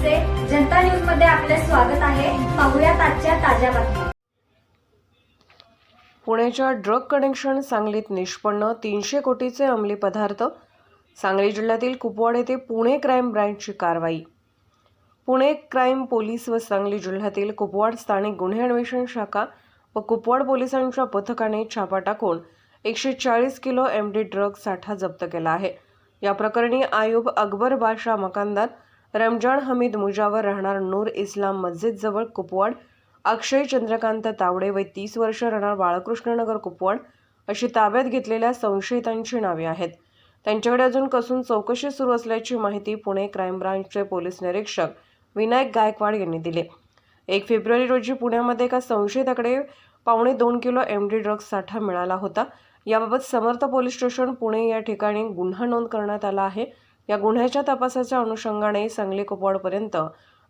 जनता न्यूजमध्ये आपले स्वागत आहे. पाहुयात आजच्या ताज्या बातम्या. पुण्याच्या ड्रग कनेक्शन सांगलीत निष्पन्न तीनशे कोटीचे अंमली पदार्थ सांगली जिल्ह्यातील कुपवाड येथे पुणे क्राईम ब्रँचची कारवाई. पुणे क्राईम पोलीस व सांगली जिल्ह्यातील कुपवाड स्थानिक गुन्हे अन्वेषण शाखा व कुपवाड पोलिसांच्या पथकाने छापा टाकून एकशे चाळीस किलो एम डी ड्रग साठा जप्त केला आहे. या प्रकरणी आयुब अकबर बादशाह मकानदार रमजान हमीद मुजावर राहणार नूर इस्लाम मस्जिदजवळ कुपवाड अक्षय चंद्रकांत तावडे वय तीस वर्ष राहणार बाळकृष्णनगर कुपवाड अशी ताब्यात घेतलेल्या संशयितांची नावे आहेत. त्यांच्याकडे अजून कसून चौकशी सुरू असल्याची माहिती पुणे क्राईम ब्रांचचे पोलीस निरीक्षक विनायक गायकवाड यांनी दिली. एक फेब्रुवारी रोजी पुण्यामध्ये एका संशयिताकडे पावणे दोन किलो एम डी ड्रग्ज साठा मिळाला होता. याबाबत समर्थ पोलीस स्टेशन पुणे या ठिकाणी गुन्हा नोंद करण्यात आला आहे. या गुन्ह्याच्या तपासाच्या अनुषंगाने सांगली कुपवाडपर्यंत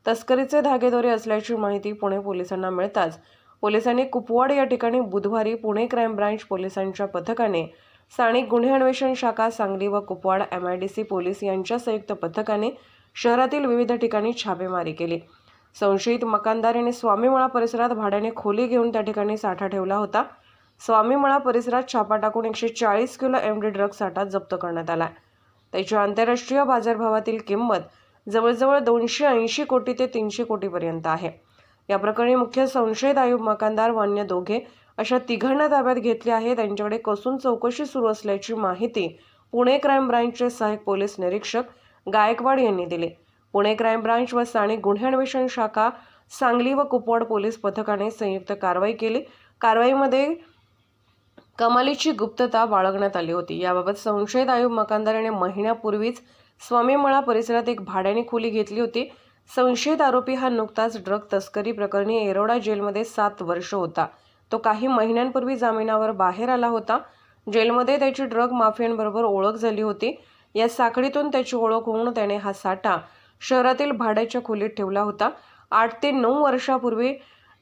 तस्करीचे धागेदोरे असल्याची माहिती पुणे पोलिसांना मिळताच पोलिसांनी कुपवाड या ठिकाणी बुधवारी पुणे क्राईम ब्रांच पोलिसांच्या पथकाने स्थानिक गुन्हे अन्वेषण शाखा सांगली व Kupwad M I D C police यांच्या संयुक्त पथकाने शहरातील विविध ठिकाणी छापेमारी केली. संशयित मकानदार यांनी स्वामीमळा परिसरात भाड्याने खोली घेऊन त्या ठिकाणी साठा ठेवला होता. स्वामीमळा परिसरात छापा टाकून एकशे चाळीस किलो एम डी ड्रग साठा जप्त करण्यात आला. त्याची आंतरराष्ट्रीय बाजारभावातील किंमत जवळजवळ दोनशे ऐंशी कोटी ते तीनशे कोटीपर्यंत आहे. या प्रकरणी मुख्य संशयित आयुब मकानदार व अन्य दोघे अशा तिघांना ताब्यात घेतले आहे. त्यांच्याकडे कसून चौकशी सुरू असल्याची माहिती पुणे क्राईम ब्रांचचे सहाय्यक पोलीस निरीक्षक गायकवाड यांनी दिली. पुणे क्राईम ब्रांच व स्थानिक गुन्हे अन्वेषण शाखा सांगली व कुपवाड पोलीस पथकाने संयुक्त कारवाई केली. कारवाईमध्ये कमालीची गुप्तता बाळगण्यात आली होती. याबाबत संशयित आयुब मकानदार याने महिन्यापूर्वीच स्वामीमळा परिसरात एक भाड्याने खोली घेतली होती. संशयित आरोपी हा नुकताच ड्रग तस्करी प्रकरणी एरोडा जेलमध्ये सात वर्ष होता. तो काही महिन्यांपूर्वी जामिनावर बाहेर आला होता. जेलमध्ये त्याची ड्रग माफियांबरोबर ओळख झाली होती. या साखळीतून त्याची ओळख होऊन त्याने हा साठा शहरातील भाड्याच्या खोलीत ठेवला होता. आठ ते नऊ वर्षापूर्वी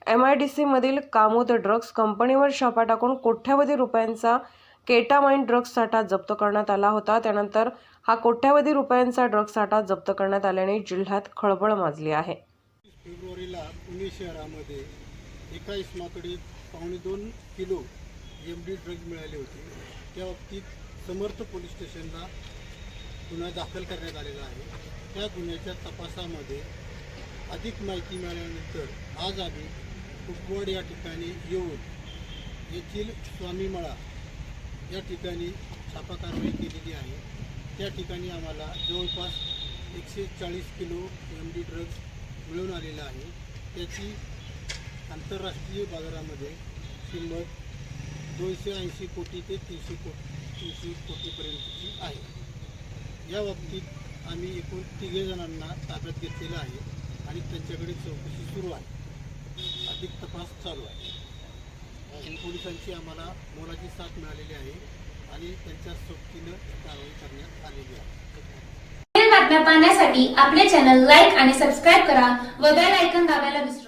एम आय डी सीमधील कामोद ड्रग्ज कंपनीवर छापा टाकून कोट्यावधी रुपयांचा केटामाइन ड्रग्ज साठा जप्त करण्यात आला होता. त्यानंतर हा कोट्यावधी रुपयांचा ड्रग्ज साठा जप्त करण्यात आल्याने जिल्ह्यात खळबळ माजली आहे. फेब्रुवारीला पुणे शहरामध्ये एका इसमाकडे पावणे दोन किलो एम डी ड्रग मिळाले होते. त्या बाबतीत समर्थ पोलीस स्टेशनला गुन्हा दाखल करण्यात आलेला आहे. त्या गुन्ह्याच्या तपासामध्ये अधिक माहिती मिळाल्यानंतर आज आम्ही कुपवाड या ठिकाणी येऊन येथील स्वामीमळा या ठिकाणी छापा कारवाई केलेली आहे. त्या ठिकाणी आम्हाला जवळपास एकशे चाळीस किलो एम डी ड्रग्ज मिळून आलेला आहे. त्याची आंतरराष्ट्रीय बाजारामध्ये किंमत दोनशे ऐंशी कोटी ते तीनशे कोटी तीनशे कोटीपर्यंतची आहे. या बाबतीत आम्ही एकूण तिघे जणांना ताब्यात घेतलेलं आहे आणि त्यांच्याकडे चौकशी सुरू आहे. अधिक तपास चालू आहे. पोलिसांची आम्हाला मोलाची साथ मिळालेली आहे आणि त्यांच्या सोबतीनं कारवाई करण्यात आलेली आहे. बातम्या पाहण्यासाठी आपले चॅनल लाईक आणि सबस्क्राईब करा व बेल आयकॉन दाबायला विसरू